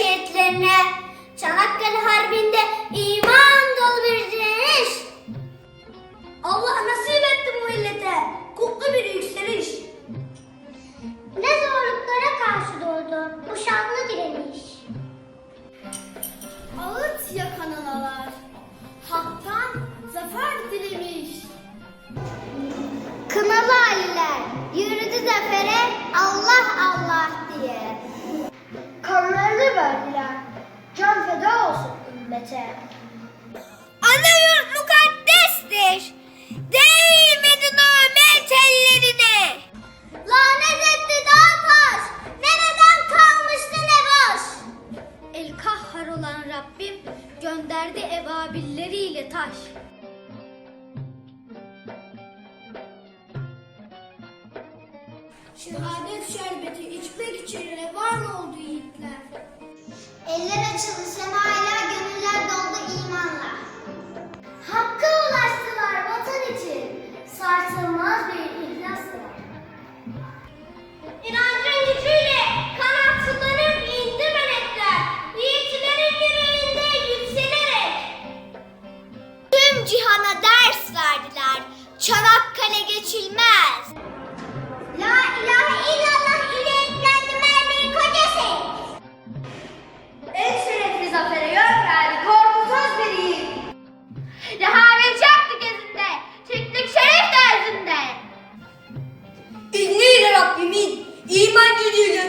şehitlerine. Çanakkale Harbi'nde iman dolu bir direniş. Allah nasip etti bu millete. Kutlu bir yükseliş. Ne zorluklara karşı doğdu bu şanlı direniş. Ağıt yakan analar, haktan zafer dilemiş. Kınalı Aliler, yürüdü zafere Allah ümmete. Ana yurt mukaddestir, değmedi namet ellerine. Lanet etti dağ taş, nereden kalmıştı ne boş. El kahhar olan Rabbim gönderdi ebabilleriyle taş. Şehadet şerbeti Cihana ders verdiler. Çanakkale geçilmez. La ilahe illallah ile eklendi mermiyi kocası. En şerefli zafere yön verdi. Korkusuz bir yiğit. Rehavet yaptık gezinde. Çektik şeref dersinde. İdniyle Rabbimin iman gücüyle